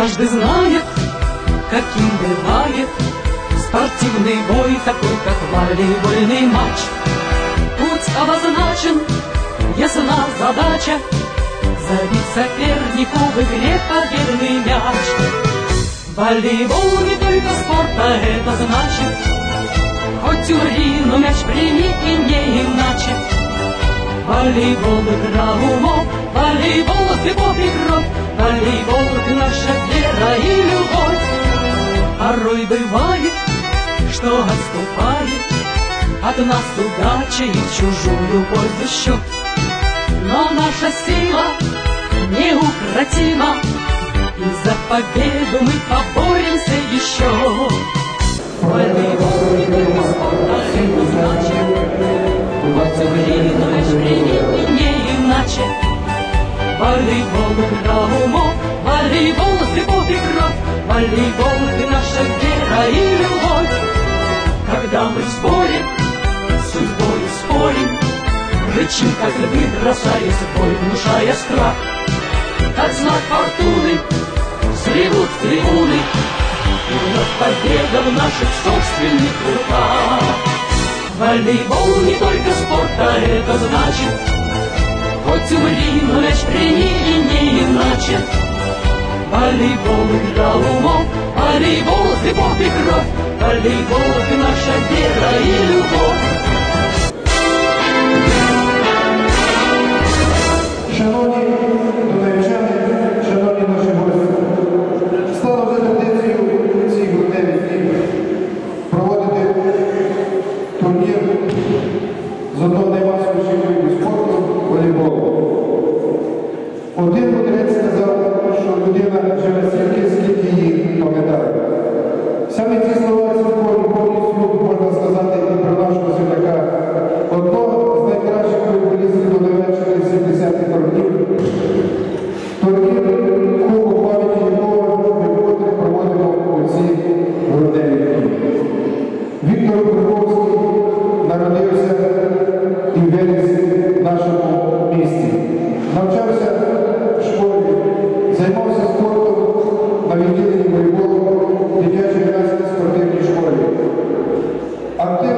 Каждый знает, каким бывает Спортивный бой, такой как волейбольный матч. Путь обозначен, ясна задача Забить сопернику в игре победный мяч. Волейбол не только спорта, это значит Хоть умри, но мяч прими и не иначе Волейбол игра умов, волейбол любовь и кровь, волейбол наша вера и любовь. Порой бывает, что отступает от нас удача и чужую пользу счет. Но наша сила неукротима, и за победу мы поборемся еще. Волейбол не только спорт, а это значит Лишь прими не иначе. Волейбол — умов, волейбол — и кровь, волейбол — ты наша вера и любовь. Когда мы в сборе, с судьбою спорим, Рычим, как львы, бросаясь в бой, внушая страх. Как знак фортуны, взревут трибуны, И вновь победа в наших собственных руках. Волейбол не только спорт, а это значит. Хоть умри, но мяч прими и не иначе. Волейбол игра умов, волейбол любовь и кровь. Волейбол ты наша вера и любовь турнір з одного наймасовіших видів спорту волейболу. Один мудрець сказав, що людина живе стільки, скільки її пам'ятає. Саме ці слова Until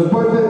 Después de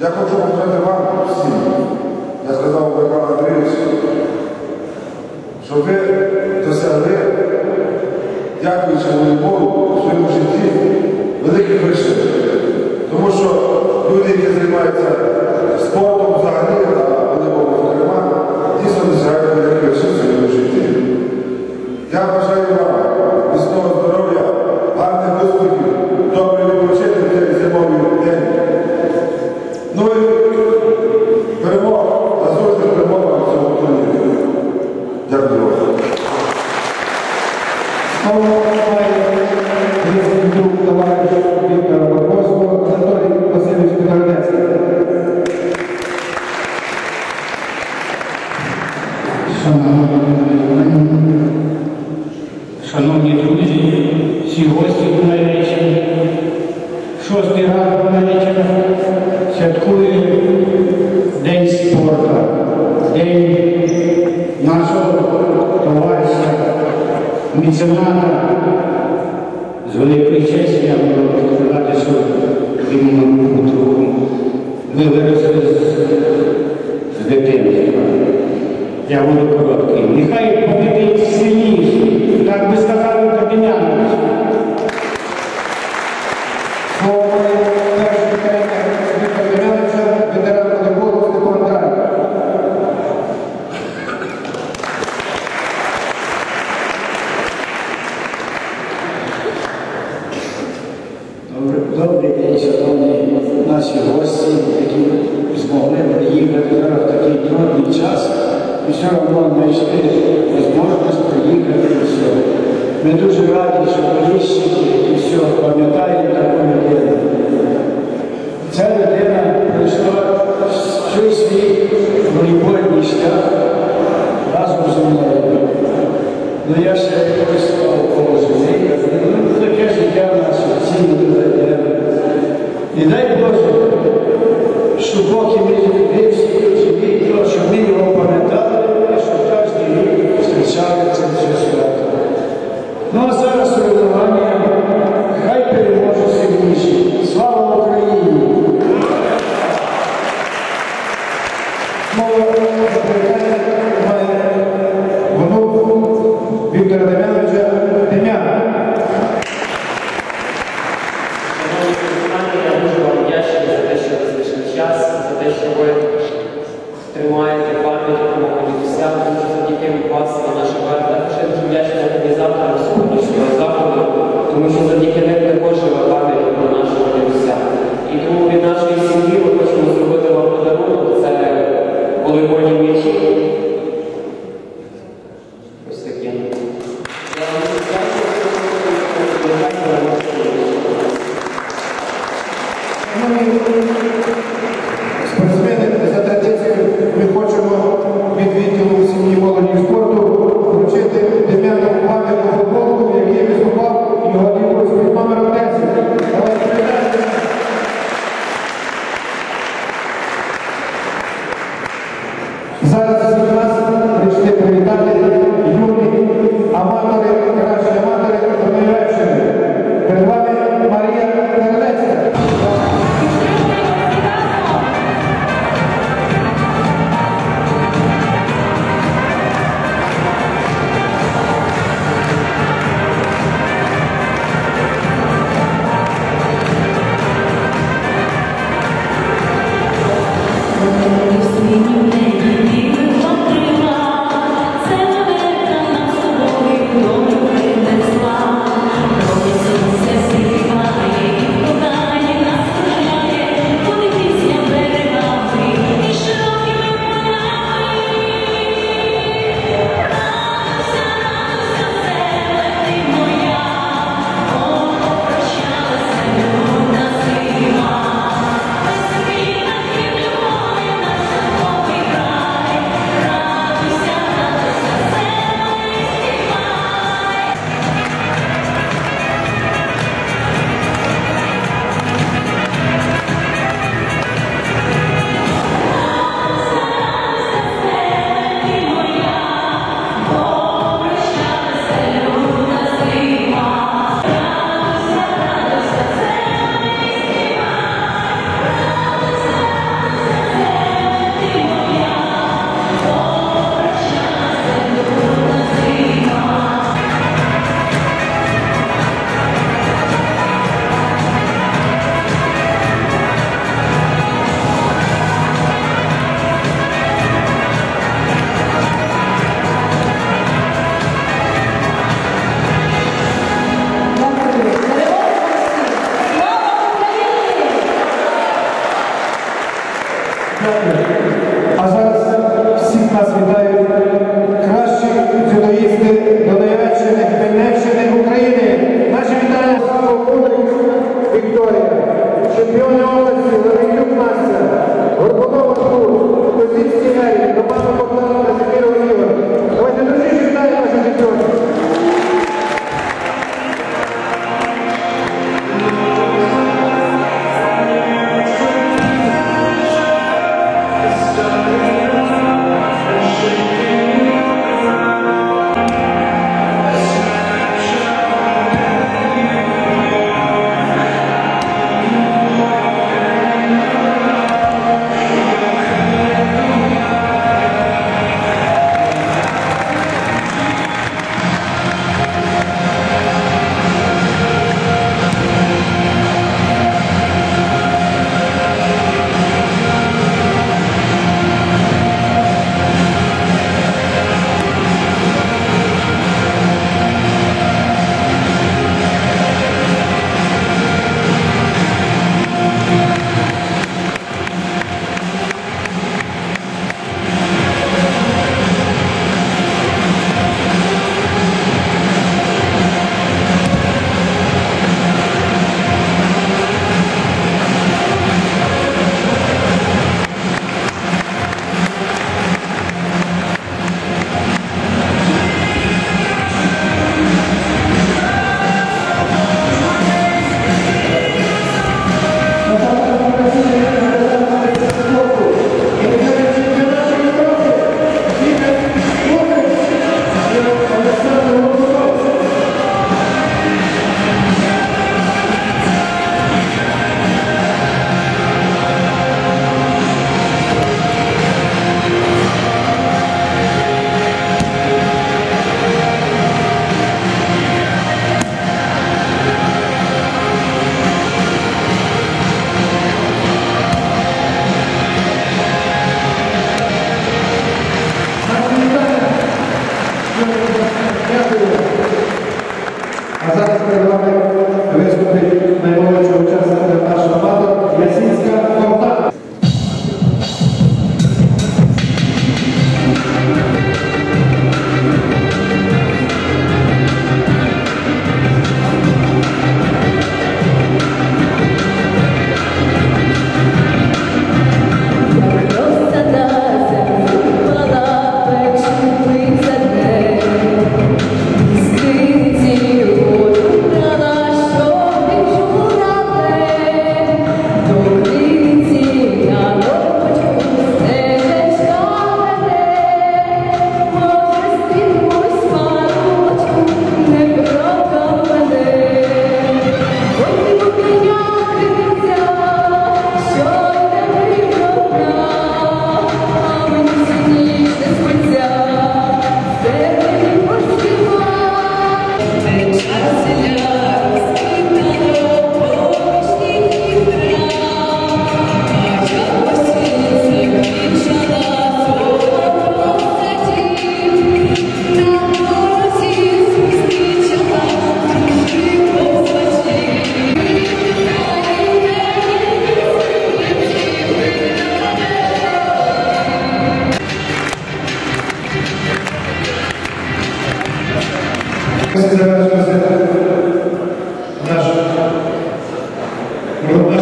Я хочу побажати вам всім, я сказав Михайло Андрійовичу, щоб ви досягли, дякуючи моєму Богу, в своєму житті великих рішень.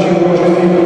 Senhor, nós